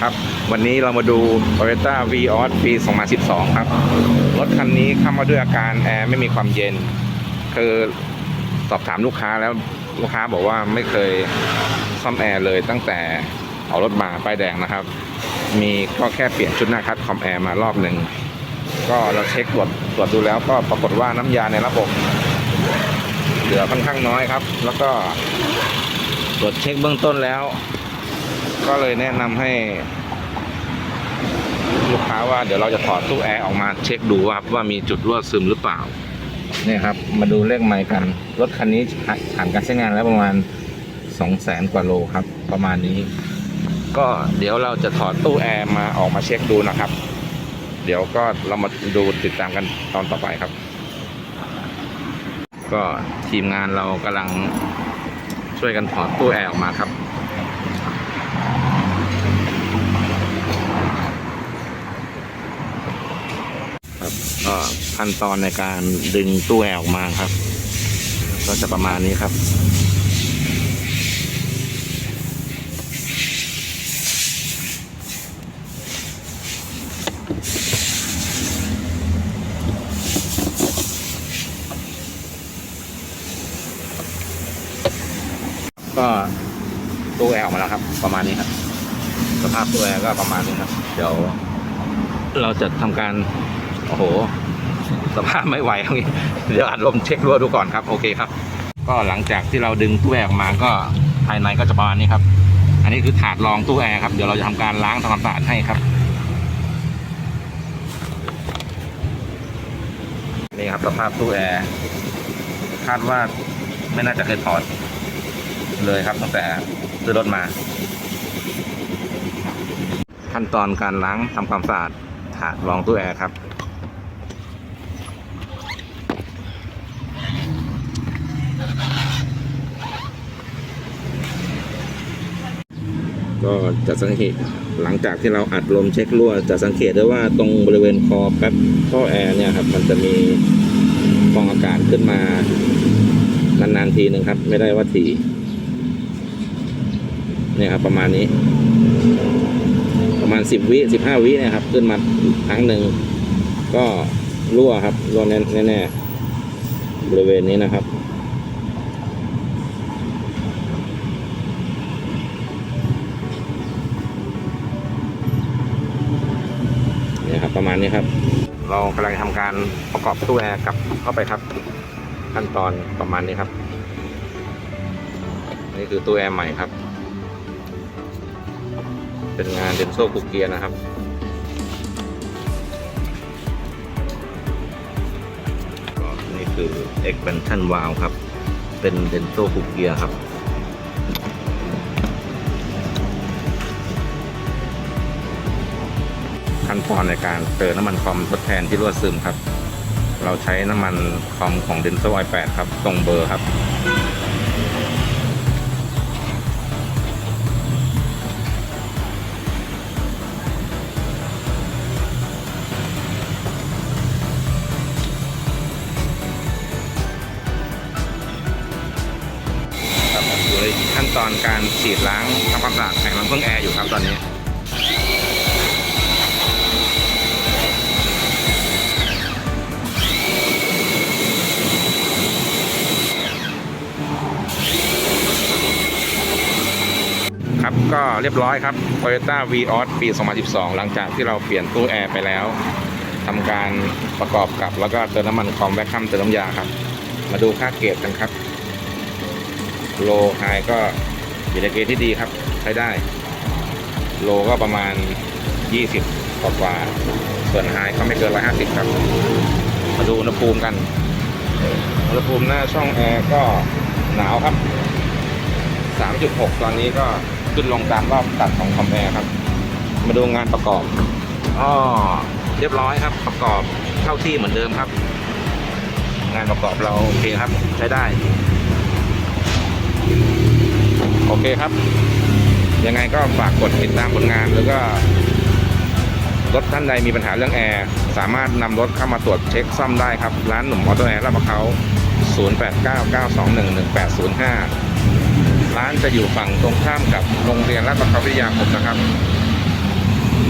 ครับ วันนี้เรามาดู Toyota v ีออสปี 2012 ครับ รถคันนี้เข้ามาด้วยอาการแอร์ไม่มีความเย็น คือสอบถามลูกค้าแล้วลูกค้าบอกว่าไม่เคยซ่อมแอร์เลยตั้งแต่เอารถมาป้ายแดงนะครับ มีก็แค่เปลี่ยนชุดหน้าคัดคอมแอร์มารอบหนึ่ง ก็เราเช็คตรวจตรวจดูแล้วก็ปรากฏว่าน้ำยาในระบบเหลือค่อนข้างน้อยครับ แล้วก็ตรวจเช็คเบื้องต้นแล้ว ก็เลยแนะนำให้ ลูกค้าว่าเดี๋ยวเราจะถอดตู้แอร์ออกมาเช็คดูว่าว่ามีจุดรั่วซึมหรือเปล่าเนี่ยครับ มาดูเลขไมล์กัน รถคันนี้ผ่านการใช้งานแล้วประมาณสองแสนกว่าโลครับ ประมาณนี้ ก็เดี๋ยวเราจะถอดตู้แอร์มาออกมาเช็คดูนะครับ เดี๋ยวก็เรามาดูติดตามกันตอนต่อไปครับ ก็ทีมงานเรากำลังช่วยกันถอดตู้แอร์ออกมาครับ ครับ ก็ขั้นตอนในการดึงตู้แอร์ออกมาครับ ก็จะประมาณนี้ครับก็ตู้แอร์ออกมาแล้วครับ ประมาณนี้ครับ สภาพตู้แอร์ก็ประมาณนี้ครับ เดี๋ยวเราจะทำการ โอ้โห ภาพไม่ไหวตรงนี้เดี๋ยวอัดลมเช็ครั่วดูก่อนครับโอเคครับ ก็หลังจากที่เราดึงตู้แอร์ออกมาก็ภายในก็จะประมาณนี้ครับ อันนี้คือถาดรองตู้แอร์ครับเดี๋ยวเราจะทำการล้างทำความสะอาดให้ครับนี่ครับสภาพตู้แอร์คาดว่าไม่น่าจะเคยถอดเลยครับตั้งแต่ซื้อรถมา ขั้นตอนการล้างทำความสะอาดถาดรองตู้แอร์ครับ ก็จะสังเกตหลังจากที่เราอัดลมเช็ครั่ว จะสังเกตได้ว่าตรงบริเวณคอแป๊บท่อแอร์เนี่ยครับมันจะมีฟองอากาศขึ้นมานานๆทีหนึ่งครับ ไม่ได้ว่าทีเนี่ยครับประมาณนี้ ประมาณสิบวิสิบห้าวินะครับ ขึ้นมาครั้งหนึ่งก็รั่วครับรั่วแน่ๆบริเวณนี้นะครับ ประมาณนี้ครับ เรากำลังทำการประกอบตู้แอร์กลับเข้าไปครับ ขั้นตอนประมาณนี้ครับ นี่คือตู้แอร์ใหม่ครับ เป็นงานเดนโซ่คุกเกียนะครับก็นี่คือ expansion valve ครับ เป็นเดนโซ่คุกเกียครับ ขั้นตอนในการเติมน้ำมันคอมทดแทนที่รั่วซึมครับ เราใช้น้ำมันคอมของ Denso i8 ครับ ตรงเบอร์ครับครับอยู่ในขั้นตอนการฉีดล้างทำความสะอาดแผงลำเครื่องแอร์อยู่ครับตอนนี้ ก็เรียบร้อยครับ Toyota v ีออสปี 2012 หลังจากที่เราเปลี่ยนตู้แอร์ไปแล้วทำการประกอบกับแล้วก็เติมน้ำมันคอมแวคคัมเติมน้ำยาครับ มาดูค่าเกรดกันครับ โลไฮก็อยู่ในเกณฑ์ที่ดีครับ ใช้ได้ โลก็ประมาณ 20 กว่ากว่า ส่วนไฮก็ไม่เกิน 150 ครับ มาดูอุณหภูมิกัน อุณหภูมิหน้าช่องแอร์ก็หนาวครับ 3.6 ตอนนี้ก็ ขึ้นลงตามรอบตัดของคอมแอร์ครับ มาดูงานประกอบอ๋อเรียบร้อยครับ ประกอบเข้าที่เหมือนเดิมครับ งานประกอบเราโอเคครับ ใช้ได้ โอเคครับ ยังไงก็ฝากกดติดตามผลงานแล้วก็รถท่านใดมีปัญหาเรื่องแอร์สามารถนำรถเข้ามาตรวจเช็คซ่อมได้ครับ ร้านหนุ่มออโต้แอร์ลาดพร้าว0899211805 ร้านจะอยู่ฝั่งตรงข้ามกับโรงเรียนราชประเขาวิทยาคมนะครับ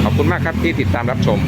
ขอบคุณมากครับที่ติดตามรับชม